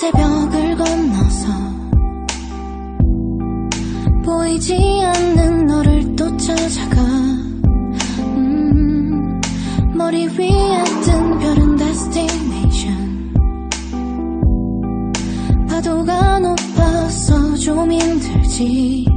새벽을 건너서 보이지 않는 너를 또 찾아가. 음, 머리 위에 뜬 별은 destination. 파도가 높아서 좀 힘들지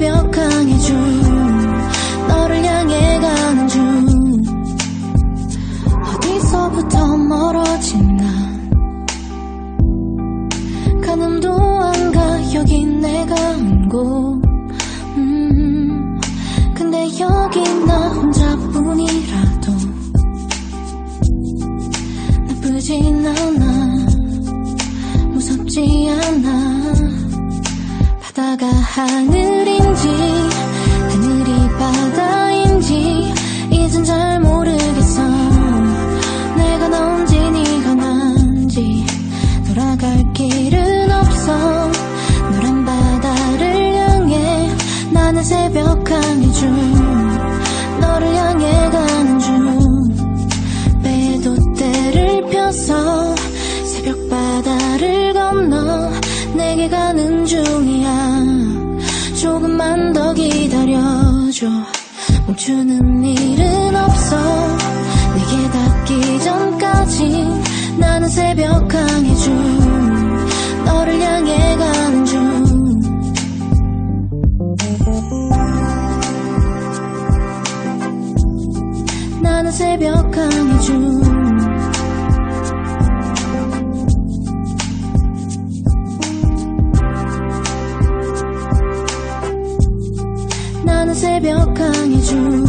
새벽 강의 중 너를 향해 가는 중 어디서부터 멀어진 난 가늠도 안 가 여기 내가 온곳 음, 근데 여기 나 혼자뿐이라도. 나쁘진 않아. 무섭지 않아. 바다가 하늘 나는 새벽 강의 중 너를 향해 가는 중 배에도 때를 펴서 새벽 바다를 건너 내게 가는 중이야. 조금만 더 기다려줘. 멈추는 일은 없어. 내게 닿기 전까지 나는 새벽 강의 중 새벽 강의 중. 나는 새벽 강의 중